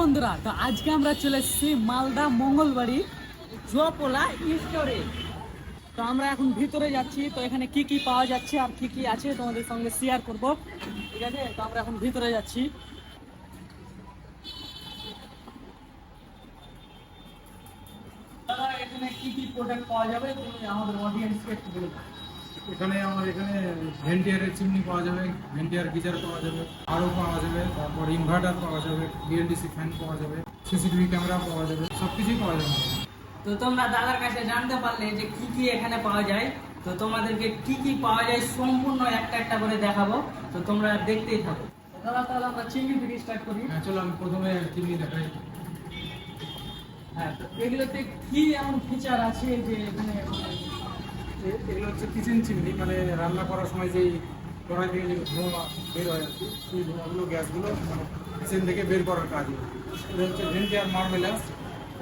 বন্ধুরা, তো আজকে আমরা চলে এসেছি মালদা মঙ্গলবাড়ি জোপোলা স্টোরে তো আমরা এখন ভিতরে যাচ্ছি, তো এখানে কি কি পাওয়া যাচ্ছে আর কি কি আছে তোমাদের সঙ্গে শেয়ার করব। ঠিক আছে? তো আমরা এখন ভিতরে যাচ্ছি। এখানে কি কি প্রোডাক্ট পাওয়া যাবে, তুমি আমাদের অডিয়েন্সকে একটু বলে দাও। এখানে আমার এখানে ভেন্টিয়ারের চিমনি পাওয়া যাবে ভেন্টিয়ার গিজার পাওয়া যাবে আরও পাওয়া যাবে তারপর ইনভার্টার পাওয়া যাবে বিএলডিসি ফ্যান পাওয়া যাবে সিসিটিভি ক্যামেরা পাওয়া যাবে সব কিছুই পাওয়া যাবে। তো তোমরা দাদার কাছে জানতে পারলে যে কি কি এখানে পাওয়া যায়। তো তোমাদেরকে কি কি পাওয়া যায় সম্পূর্ণ একটা একটা করে দেখাবো। তো তোমরা দেখতেই থাকো। দাদা তাহলে আমরা চিংড়ি থেকে স্টার্ট করি। হ্যাঁ চলো আমি প্রথমে চিমনি দেখাই। হ্যাঁ তো এগুলোতে কি এমন ফিচার আছে যে এখানে এগুলো হচ্ছে কিচেন চিমনি মানে রান্না করার সময় যেই কড়াই থেকে যে ধোঁয়া বের হয় আর কি, সেই ধোঁয়াগুলো, গ্যাসগুলো মানে কিচেন থেকে বের করার কাজ। এটা হচ্ছে ভেন্টিয়ার মার্মেলাস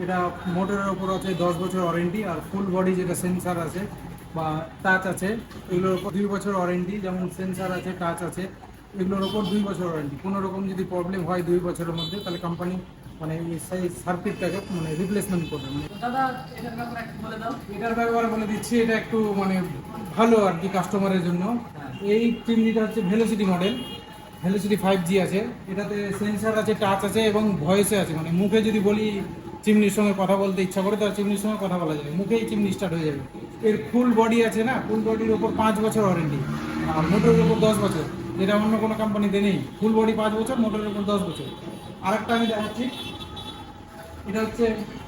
এটা মোটরের ওপর আছে দশ বছর ওয়ারেন্টি আর ফুল বডি যেটা সেন্সার আছে বা টাচ আছে, এগুলোর ওপর দুই বছর ওয়ারেন্টি, যেমন সেন্সার আছে টাচ আছে, এগুলোর ওপর দুই বছর ওয়ারেন্টি। কোনো রকম যদি প্রবলেম হয় দুই বছরের মধ্যে, তাহলে কোম্পানি মানে সেই সার্কিটটাকে মানে রিপ্লেসমেন্ট করবে মানে এটার ব্যাপারে একটু বলে দিচ্ছি এটা একটু মানে ভালো আর কি কাস্টমারের জন্য। এই চিমনিটা হচ্ছে velocity model velocity five G আছে। এটাতে সেন্সার আছে টাচ আছে এবং ভয়েসে আছে। মানে মুখে যদি বলি চিমনির সঙ্গে কথা বলতে ইচ্ছা করে তাহলে চিমনির সঙ্গে কথা বলা যাবে। মুখেই চিমনি স্টার্ট হয়ে যাবে। এর ফুল বডি আছে না? ফুল বডির ওপর পাঁচ বছর ওয়ারেন্টি আর মোটরের ওপর দশ বছর। যেটা অন্য কোনো কোম্পানিতে নেই। ফুল বডি পাঁচ বছর মোটরের ওপর দশ বছর। আরেকটা আমি দেখাচ্ছি। এটা হচ্ছে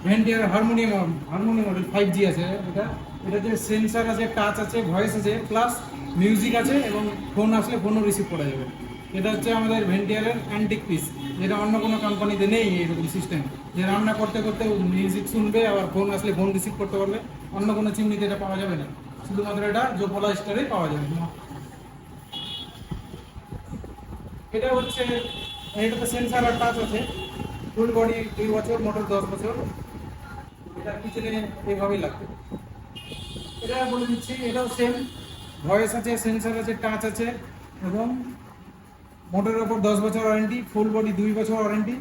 ভেন্টিয়ার harmonium harmonium model five G আছে এটা। এটাতে সেন্সার আছে টাচ আছে ভয়েস আছে প্লাস মিউজিক আছে এবং ফোন আসলে ফোনও রিসিভ করা যাবে। এটা হচ্ছে আমাদের ভেন্টিয়ারের অ্যান্টিক পিস যেটা অন্য কোনো কোম্পানিতে নেই এরকম সিস্টেম যে রান্না করতে করতে মিউজিক শুনবে, আবার ফোন আসলে ফোন রিসিভ করতে পারবে। অন্য কোনো চিমনিতে এটা পাওয়া যাবে না। শুধুমাত্র এটা জোপলা স্টারে পাওয়া যাবে। এটা হচ্ছে এটাতে সেন্সার আর টাচ আছে। ফুল বডি দুই বছর মোটর দশ বছর। এটা পিছনে এইভাবেই লাগবে। এটা বলে দিচ্ছি, এটাও সেম ভয়েস আছে সেন্সার আছে টাচ আছে, এবং মোটরের ওপর দশ বছর ওয়ারেন্টি ফুল বডি দুই বছর ওয়ারেন্টি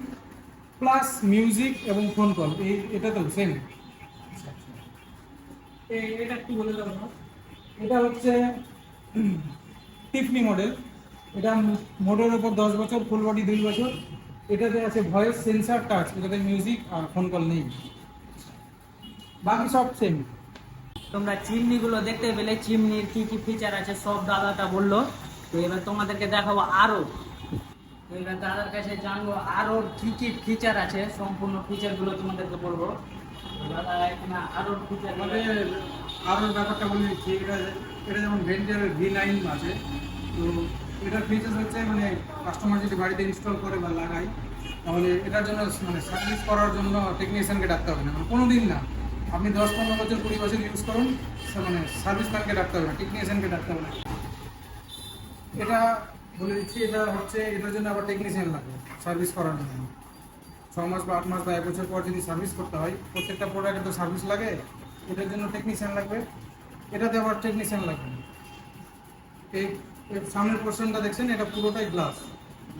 প্লাস মিউজিক এবং ফোন কল এই, এটা তো সেম এটা একটু বলে না। এটা হচ্ছে টিফনি মডেল এটা মোটরের ওপর দশ বছর ফুল বডি দুই বছর। এটাতে আছে ভয়েস সেন্সার টাচ। এটাতে মিউজিক আর ফোন কল নেই। বাকি সব সেম তোমরা চিমনিগুলো দেখতে পেলে চিমনির কি কি ফিচার আছে সব দাদাটা বলল। তো এবার তোমাদেরকে দেখাবো আরও। এবার দাদার কাছে জানব আরও কি কি ফিচার আছে সম্পূর্ণ ফিচারগুলো তোমাদেরকে বলব। দাদা এখানে আরও ফিচার মানে আরও ব্যাপারটা বলে দিচ্ছি এটা এটা যেমন ভেন্টিয়ারের ভি লাইন আছে তো এটার ফিচার্স হচ্ছে মানে কাস্টমার যদি বাড়িতে ইনস্টল করে বা লাগায়, তাহলে এটার জন্য মানে সার্ভিস করার জন্য টেকনিশিয়ানকে ডাকতে হবে না। মানে কোনো দিন না। আপনি দশ, পনেরো বছর, কুড়ি বছর ইউজ করুন মানে সার্ভিস ম্যানকে ডাকতে হবে না টেকনিশিয়ানকে ডাকতে হবে না। এটা বলে দিচ্ছি, এটা হচ্ছে, এটার জন্য আবার টেকনিশিয়ান লাগবে সার্ভিস করার জন্য। ছ মাস বা আট মাস বা এক বছর পর যদি সার্ভিস করতে হয়, প্রত্যেকটা প্রোডাক্টে তো সার্ভিস লাগে, এটার জন্য টেকনিশিয়ান লাগবে। এটাতে আবার টেকনিশিয়ান লাগবে। এই সামনের পোর্শনটা দেখছেন এটা পুরোটাই গ্লাস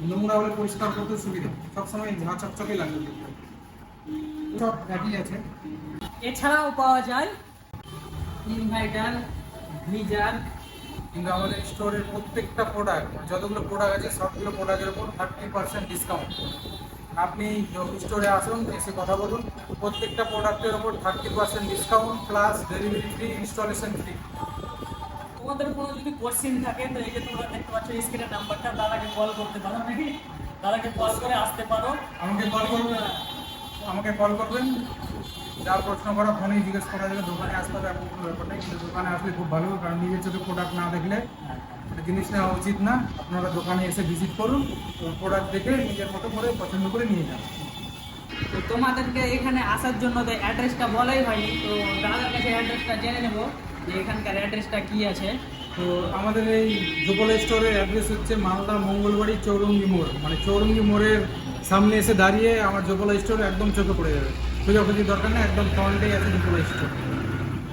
নোংরা হলে পরিষ্কার করতে সুবিধা। সবসময় ঝাঁ চকচকে লাগবে। সব একই আছে। এছাড়াও পাওয়া যায় ইনভার্টার গিজার কিন্তু আমাদের স্টোরের প্রত্যেকটা প্রোডাক্ট যতগুলো প্রোডাক্ট আছে সবগুলো প্রোডাক্টের উপর থার্টি পার্সেন্ট ডিসকাউন্ট আপনি স্টোরে আসুন এসে কথা বলুন প্রত্যেকটা প্রোডাক্টের উপর thirty percent discount plus delivery free installation free তোমাদের কোনো যদি কোশ্চেন থাকে তো এই যে তোমরা দেখতে পাচ্ছ স্ক্রিনের নাম্বারটা দাদাকে কল করতে পারো নাকি? দাদাকে কল করে আসতে পারো। আমাকে কল করবেন আমাকে কল করবেন? যা প্রশ্ন করা ফোনেই জিজ্ঞেস করা যাবে দোকানে আসতে হবে এমন কোনো ব্যাপার নেই কিন্তু দোকানে আসলে খুব ভালো কারণ নিজের চোখে প্রোডাক্ট না দেখলে একটা জিনিস নেওয়া উচিত না। আপনারা দোকানে এসে ভিজিট করুন প্রোডাক্ট দেখে নিজের মতো করে পছন্দ করে নিয়ে যান। তো তোমাদেরকে এখানে আসার জন্য তো অ্যাড্রেসটা বলাই হয়নি তো দাদার কাছে অ্যাড্রেসটা জেনে নেব। এখানকার অ্যাড্রেসটা কি আছে? তো আমাদের এই জোপলা স্টোরের অ্যাড্রেস হচ্ছে মালদা মঙ্গলবাড়ি চৌরঙ্গি মোড়। মানে চৌরঙ্গি মোড়ের সামনে এসে দাঁড়িয়ে আমার জোপলা স্টোর একদম চোখে পড়ে যাবে। খোঁজাখুঁজি দরকার না একদম ফ্রন্টেই আছে জোপলা স্টোর